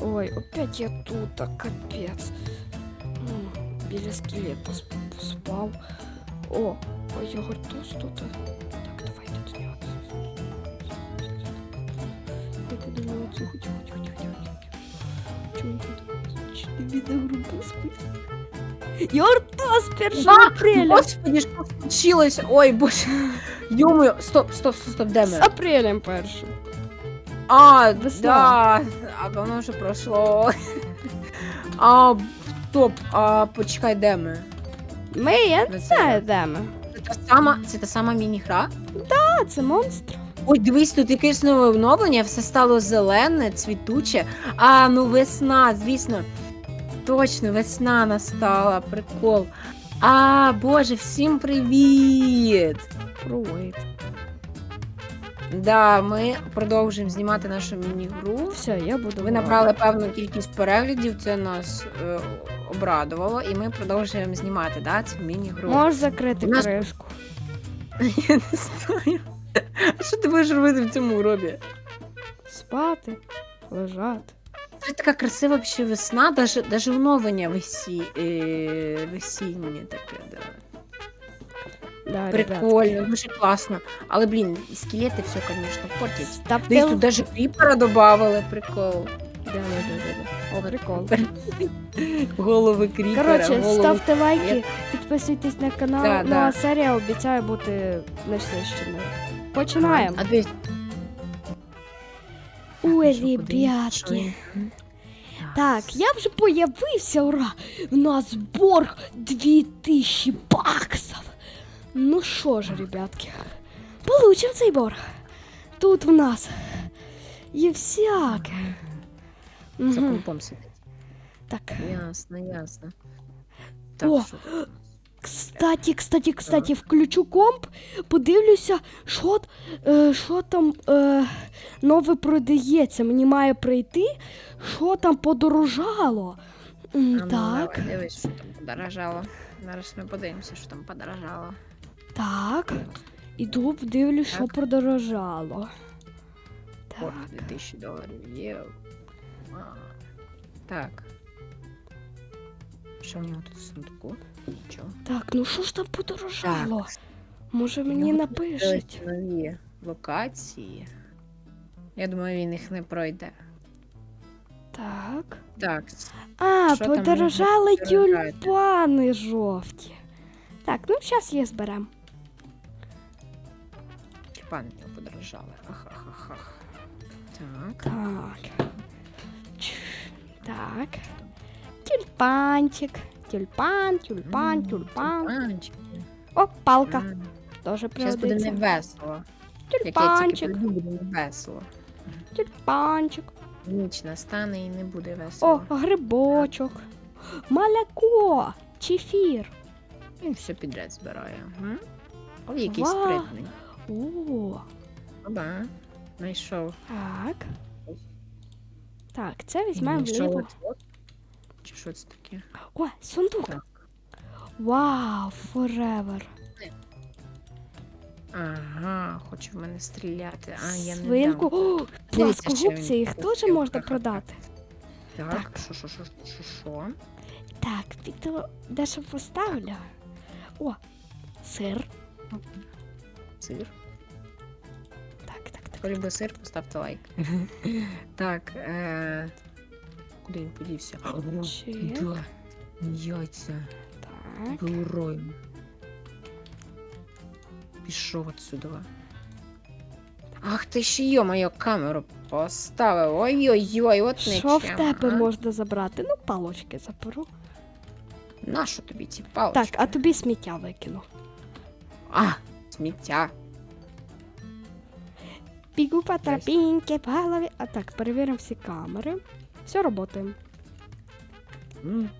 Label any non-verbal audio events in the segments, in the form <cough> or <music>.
Ой, опять я тут, а капець. Біля скелета сп- спав. О, ой, його тут тут. Так, давайте до нього. Я тихо, тихо, тихо, тихо, тихо. Чому тут? Чи не спить? Йорта з 1 апреля! Господи, що случилось? Ой, боже. Йомою, стоп, стоп, стоп, стоп, де З апрелем першим. А, Весна. да, а воно вже пройшло. <laughs> А, стоп, а почекай, де ми? Ми, я не знаю, де ми. Це та сама, це та сама міні-гра? А, це монстр. Ой, дивись, тут якесь нове обновлення, все стало зелене, цвітуче. А, ну весна, звісно. Точно, весна настала, прикол. А, боже, всім привіт! Привіт. Да, ми продовжуємо знімати нашу міні-гру. Все, я буду. Ви набрали певну кількість переглядів, це нас е, обрадувало, і ми продовжуємо знімати да, цю міні-гру. Можеш закрити У нас- кришку. <laughs> Я не знаю. А що ти будеш робити в цьому робі? Спати, лежати. Це така красива ще весна, даже, даже оновлення весі, е, весіннє таке. Да. Да, Прикольно, дуже класно. Але, блін, і скелети все, звісно, портять. Ставте Десь л- тут даже кріпера додавали, прикол. Да, да, да, да. О, прикол. <laughs> Голови кріпера, Коротше, голови... ставте лайки, підписуйтесь на канал. Да, ну да. а серія обіцяє бути насищеною. Починаємо. А дивись. Ой, що, ребятки. Так, я вже появився, ура! В нас борг 2000 баксов. Ну що ж, ребятки, получим цей борг. Тут в нас є всяке. За Мгм. компом сидить. Так, Ясно, ясно. О! що кстати, кстати, кстати, включу комп, подивлюся, що, е, що там е, нове продається. Мені має прийти, що там подорожало. А ну, так. давай, дивись, що там подорожало. Зараз ми подивимося, що там подорожало. Так. Іду, подивлюсь, що подорожало. Так. Борг 2000 доларів є. Так. Що в нього тут в сундуку? Нічого. Так, ну що ж там подорожало? Так. Може мені напишуть? Нові локації. Я думаю, він їх не пройде. Так. Так, А, Що там подорожали можна подорожати? тюльпани жовті. Так, ну зараз їх зберемо. Пан не подорожали. Ахахахах. Так. Так. Так. Тюльпанчик. Тюльпан, тюльпан, тюльпан. тюльпанчики. О, палка. М, Теж Щас буде пригодиться. весело. Як я тільки Тюльпанчик, прийду, буде не весело. тюльпанчик. Ніч настане і не буде О, весело. грибочок. Молоко. Чефір. Він все підряд збирає. М? О, який спритний. О, Оба. Знайшов. так. Так, це візьмемо Знайшов вліво. от- от. Чи що це таке? О, сундук. Так. Вау, forever. Ага, хоче в мене стріляти. А, я не Свинку. дам. О, Дивіться, що пласкогубці, він їх теж купив. можна Ха-ха-ха. продати. Так, Так. що, що, що, що, що? Так, піду дещо поставлю. О, сир. Сир. Хто любить сир, поставте лайк. <laughs> так, е... куди він подівся? О, Чек. да. Яйця. Так. Бурой. Пішов отсюда. Ах ти ще йо мою камеру поставив. Ой-ой-ой, от не Що в тебе можна забрати? Ну, палочки заберу. Нащо тобі ці палички? Так, а тобі сміття викину. А, сміття. Бігу по тропінки, по голові. А так, перевіримо всі камери. Все, работаємо. М.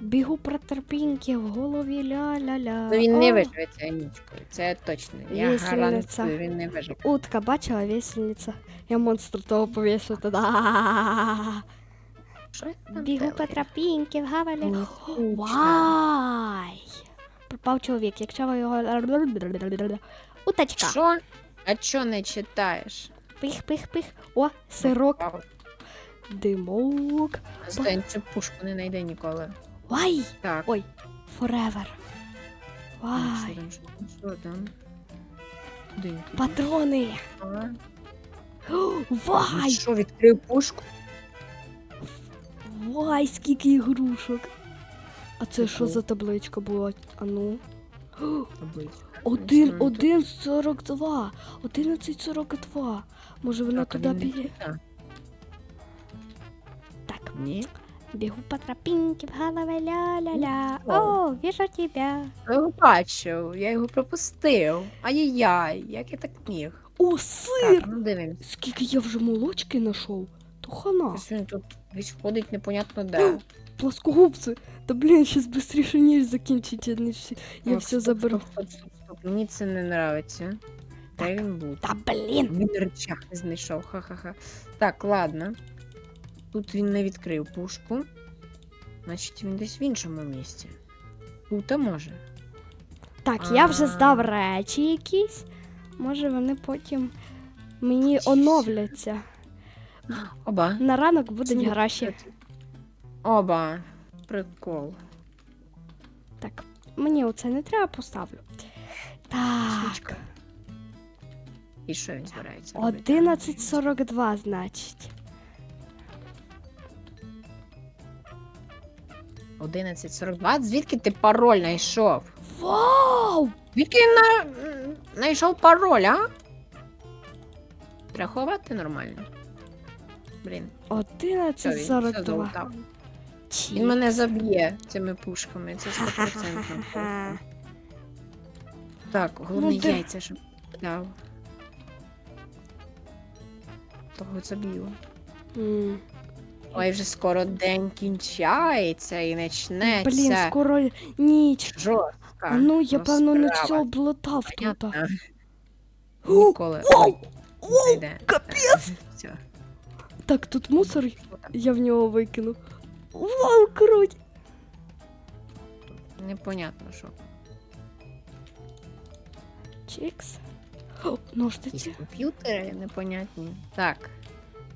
Бігу по тропінки, в голові ля-ля-ля. Ну він не О, виживе цією нічкою. Це точно. Я Вісельниця. гарантую, він не виживе. Утка, бачила весельниця. Я монстр того повісив туди. Що я там Бігу по делаю? тропінки, в. Мені. Вай! Пропав чоловік, якщо ви його. Уточка. Що? А чо не читаєш? Пих, пих, пих. О, сирок, димок. Стань цю пушку не знайде ніколи. Вай! Так. Ой, forever. Що Вай. що там, що там? Тут? Патрони. Вай! Що, відкрив пушку? Вай, скільки ігрушок. А це що за табличка була? А ну. Табличка. Один, Інструменту. один, сорок два. Одинадцять сорок два. Може вона туди піде? Так, Ні. бігу по тропинке в голове ля-ля-ля. Ну, О, вижу тебя. Я його бачив, я його пропустив. Ай-яй-яй, як я так міг? О, Так, ну дивимось. Скільки я вже молочки знайшов. То хана. Ось він тут весь ходить непонятно де. Плоскогубці. Та блін, щас быстріше ніж закінчить, всі- я все заберу. Стоп, стоп, стоп, стоп. Мені це не нравиться. Де він був? Та блін. Він речах не знайшов, ха-ха-ха. Так, ладно. Тут він не відкрив пушку. Значить, він десь в іншому місці. Тут, а може. Так, я вже здав речі якісь. Може вони потім мені Ті оновляться. Оба. На ранок будуть Слухай, гроші. Оба. Прикол. Так, мені оце не треба поставлю. Так, І що він збирається? робити? 11.42, значить. 11.42? Звідки ти пароль знайшов? Вау! Звідки він на... знайшов пароль, а? Треба нормально. Блін, все, він все 11.42. залутав. Він мене заб'є цими пушками, це 100%. Ха-ха-ха-ха-ха. Так, головне Ну, де- яйця, щоб дав. Того заб'ю. М. Ой, вже скоро день кінчається і почнеться. Блін, скоро ніч. Жорстка. Ну, я певно не розправа. все облатав тут. Понятно. <gasps> О, Ніколи. Капець! <laughs> Все. Так, тут мусор, я в нього викинув. Вау, круть! Непонятно, що. Чікс. О, Якісь ножниці. комп'ютери непонятні. Так,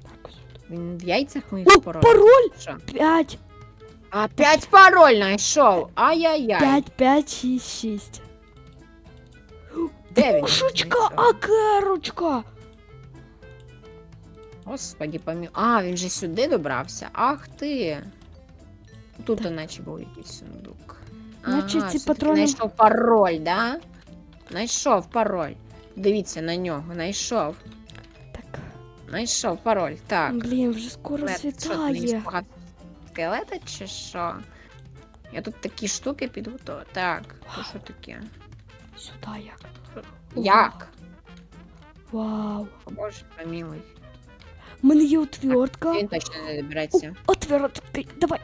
Так, він в яйцях моїх О, пароль. пароль! Що? 5, А, п'ять пароль знайшов! Ай-яй-яй! 5, 5, 6, 6. Де він? Пушечка, знайшов? а керочка! Господі помі... А, він же сюди добрався. Ах ти. Тут, наче був якийсь сундук. Значить, ці все-таки патрони- Знайшов пароль, да? Знайшов пароль. Дивіться на нього, знайшов. Так, Знайшов пароль. Так. блін, вже скоро Мед, що ти мені світає. спугав скелета чи що? Я тут такі штуки підготував. Так, то що таке? Сюди як. Як? Вау. О боже, помилуй. У мене є отвертка. Він точно не добереться. Отвертка. Давай.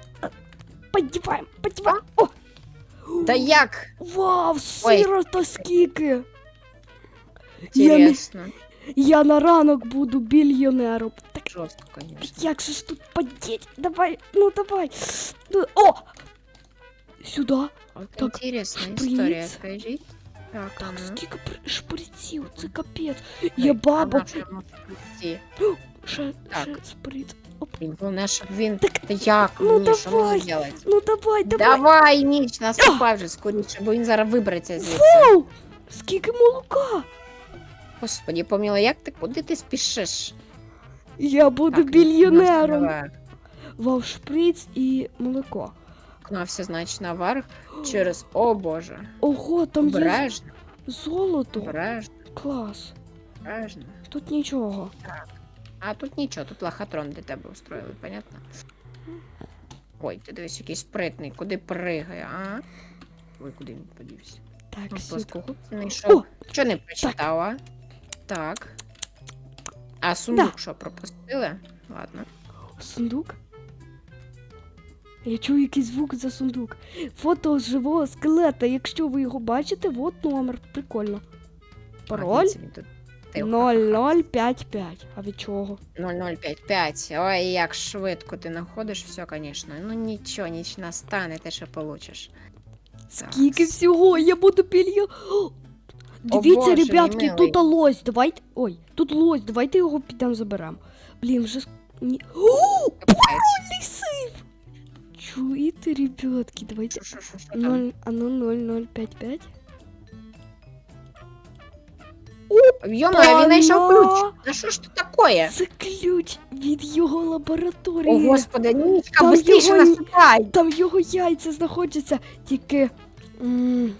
Подіваємо, подіваємо. О, <gasps> Та як? вау, сира та скільки. Я не- Інтересно. Я на ранок буду більйонером. Так Жорстко, звісно. як же ж тут подеть? Давай, ну давай. Ну, О! Сюда. От Так, інтересна шприц. історія, скажіть. Так, а Так, ну. скільки при- шприців, це капець. Ой, Є а баба. на що йому шприці? Ще, <gasps> Так. ще шприц. Головне, щоб він. Так, Та як ну мені, що давай. мені зробити? Ну давай, давай. Давай, ніч, наступай вже скоріше, бо він зараз вибереться звідси. Вау! Скільки молока! Господі, поміла, як ти, куди ти спішиш? Я буду Так, більйонером. наверх. Вау, шприц і молоко. Кнався, значить, наверх через. О боже. Ого, там є Обережно, золото. обережно, Клас. обережно. Тут нічого. А тут нічого, тут лохотрон для тебе устроїли, понятно? Ой, ти дивись, якийсь спритний, куди пригає, а? Ой, куди він подівся? Так, Ну, сюди. знайшов. Що не прочитав, а? Так. А сундук що, пропустили? Ладно. Сундук? Я чую якийсь звук за сундук. Фото живого скелета. Якщо ви його бачите, от номер. Прикольно. Пароль А, Тихо. 0055. А від чого? 0055. Ой, як швидко ти знаходиш все, звісно. Ну нічого, ніч настане, ти ще получиш. Скільки всього? Я буду. О, Дивіться, Боже, ребятки, милий. тут лось, давайте. Ой, тут лось, давайте його підемо заберемо. Блін, вже. с- Ні. О, сейф! Чуєте, ребятки, давайте. Що, що, що, що там? 0, а ну 0055. Йома, він знайшов ключ. А що ж тут таке? Це ключ від його лабораторії. О, господи, Нічка, Там быстріше його- наступай. Там його яйця знаходяться, тільки м,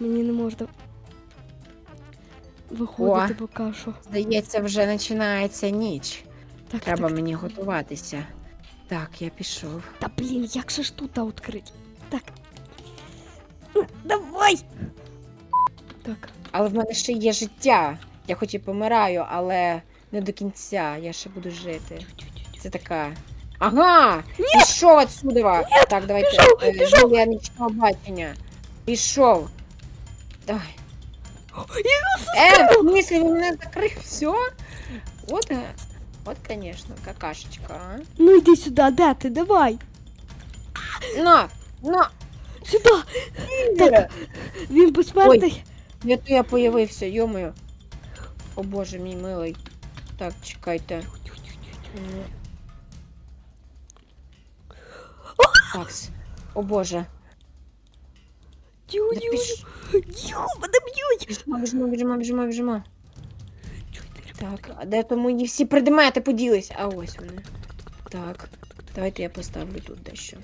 мені не можна виходити поки що. Здається, вже починається ніч. Так, Треба так. мені готуватися. Так, я пішов. Та блін, як же ж тут відкрити? Так. Давай! Так. Але в мене ще є життя. Я хоч і помираю, але не до кінця. Я ще буду жити. Це така. Ага! Пішов отсюди! Так, давайте. пішов, е, пішов. Жулія нічного бачення. Пішов. Давай. Е, в смысле, він мене закрив? Все? От, е, от, конечно, какашечка, а. Ну йди сюди, де ти? Давай! На, на. Сюди! Так, він безсмертний. Я то я появився, йомою. О боже, мій милий. Так, чекайте. М. Такс. О боже. Дю, Да дю, піш- дю, мене б'ють! Біжимо, біжимо, біжимо, біжимо, біжимо. Так, а де то мої всі предмети поділись? А ось вони. Так. Давайте я поставлю тут дещо.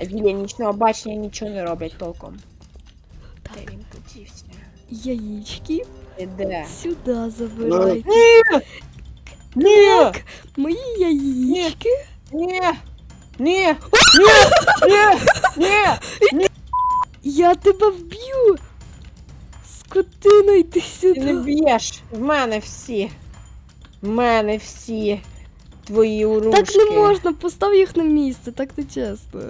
А біля нічного бачення нічого не роблять толком. Де він подівся? Яєчки Іде. сюди забирайте. Ні! Ні! Мої яєчки. Ні! Ні! Ні! Ні! Ні! Я тебе вб'ю. Скотина, йди Ти не сюди. б'єш! В мене всі! В мене всі твої урушки. Так не можна, постав їх на місце, так не чесно.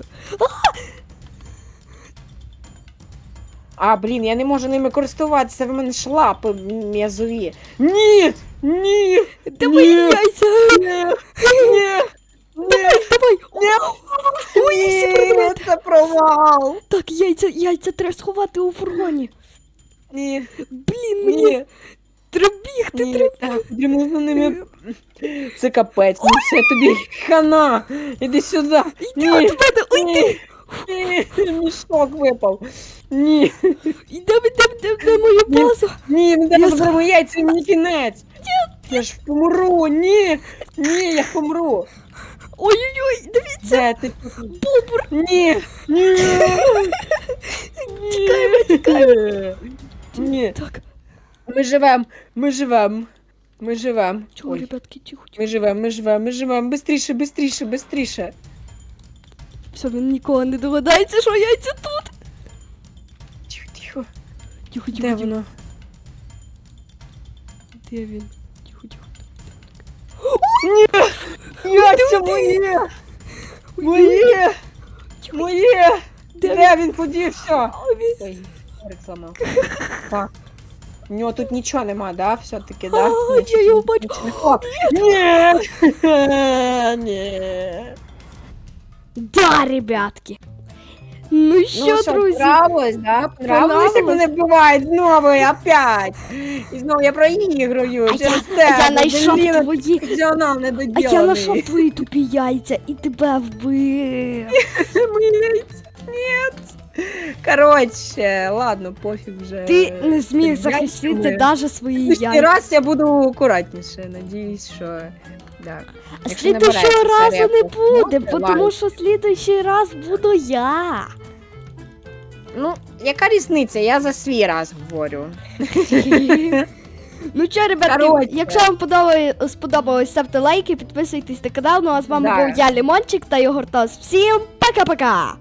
А, блін, я не можу ними користуватися, в мене ж лапи м'язові. Ні! Ні! Давай Ні. яйця. Ні! Ні! Давай. Ні! Ой, всі Ні! предмети. Це провал! Так, яйця, яйця треба сховати у фургоні. Ні! Блін, мені Ні! треба бігти, Ні! треба. Так, потрібно за ними. Це капець, ну все тобі хана! Іди сюди! Йди от мене, ой, Ні! Ні! Мішок випав! Ні! Йдемо, йдемо, йдемо на мою Ні. базу. Ні, не Я дай за- заберемо яйця, і мені кінець! Я ж помру! Ні! Ні, я помру! Ой-ой-ой, дивіться, Де ти тут? бобр. Ні! Ні! <laughs> Тікаємо, тікаємо! Ні! Так, Ми живем! Ми живем! Ми живем! чого, Ой, ребятки, тихо, тихо. ми живем, ми живем, ми живем! Бистріше, бистріше, бистріше! Все, він ніколи не догадається, що яйця тут. Тихо, тихо! Тихо, Де тихо, тихо. воно? Де він? Тихо, тихо. Яйця моє! Моє! Тихо, Моє! Де? Де він подівся? О, він- Ой, реклама. Так. <laughs> У нього тут нічого нема, да? Все-таки, да? А, я його бачу. Ні! Ні! Да, ребятки. Ну що, ну, друзі? понравилось, да? Понравилось, як мене бувають знову і опять. І знову я проігрую А я, через а я знайшов твої. А я знайшов твої тупі яйця і тебе вбив. Мої яйця. Нет. <laughs> Коротше, ладно, пофіг вже. Ти не зміг захистити навіть свої яйця. раз я буду акуратніше. Надіюсь, що. Да. А Якщо не слідуючого береться разу не буде, «Похмур», тому ладно. що слідуючий раз буду я. Ну, яка різниця? Я за свій раз говорю. <laughs> Ну що, ребятки, Коротше. якщо вам подобає- сподобалось, ставте лайки, підписуйтесь на канал. Ну а з вами Да. був я Лімончик та Йогуртос. Всім пока-пока!